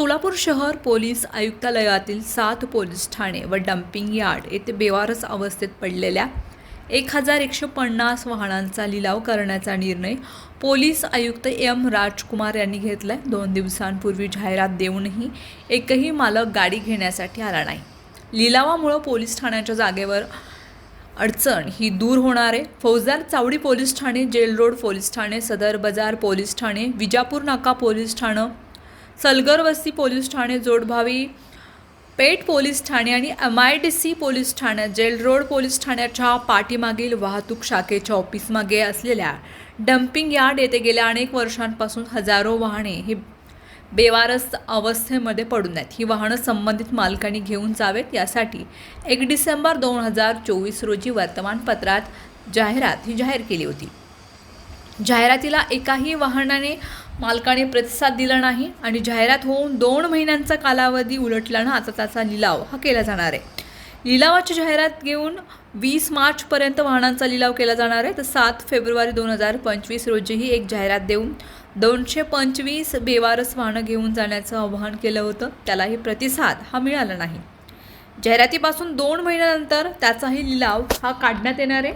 सोलापूर शहर पोलीस आयुक्तालयातील सात पोलीस ठाणे व डम्पिंग यार्ड येथे बेवारस अवस्थेत पडलेल्या एक हजार एकशे पन्नास वाहनांचा लिलाव करण्याचा निर्णय पोलीस आयुक्त एम राजकुमार यांनी घेतला आहे दोन दिवसांपूर्वी जाहिरात देऊनही एकही मालक गाडी घेण्यासाठी आला नाही. लिलावामुळं पोलीस ठाण्याच्या जागेवर अडचण ही दूर होणार आहे. फौजदार चावडी पोलीस ठाणे जेल रोड पोलीस ठाणे सदर बाजार पोलीस ठाणे विजापूर नाका पोलीस ठाणं सलगर वस्ती पोलीस ठाणे जोडभावी पेठ पोलीस ठाणे आणि M I D C police ठाण्यात जेल रोड पोलीस ठाण्याच्या पाठीमागील वाहतूक शाखेच्या ऑफिसमागे असलेल्या डम्पिंग यार्ड येथे गेल्या अनेक वर्षांपासून हजारो वाहने ही बेवारस अवस्थेमध्ये पडून आहेत. ही वाहनं संबंधित मालकांनी घेऊन जावेत. यासाठी एक डिसेंबर दोन हजार चोवीस रोजी वर्तमानपत्रात जाहिरात ही जाहीर केली होती. जाहिरातीला एकाही वाहनाने मालकाने प्रतिसाद दिला नाही आणि जाहिरात होऊन दोन महिन्यांचा कालावधी उलटल्यानं आता त्याचा लिलाव हा केला जाणार आहे. लिलावाची जाहिरात घेऊन वीस मार्चपर्यंत वाहनांचा लिलाव केला जाणार आहे. तर सात फेब्रुवारी दोन हजार पंचवीस रोजीही एक जाहिरात देऊन दोनशे पंचवीस बेवारस वाहनं घेऊन जाण्याचं आवाहन केलं होतं. त्यालाही प्रतिसाद हा मिळाला नाही. जाहिरातीपासून दोन महिन्यानंतर त्याचाही लिलाव हा काढण्यात येणार आहे.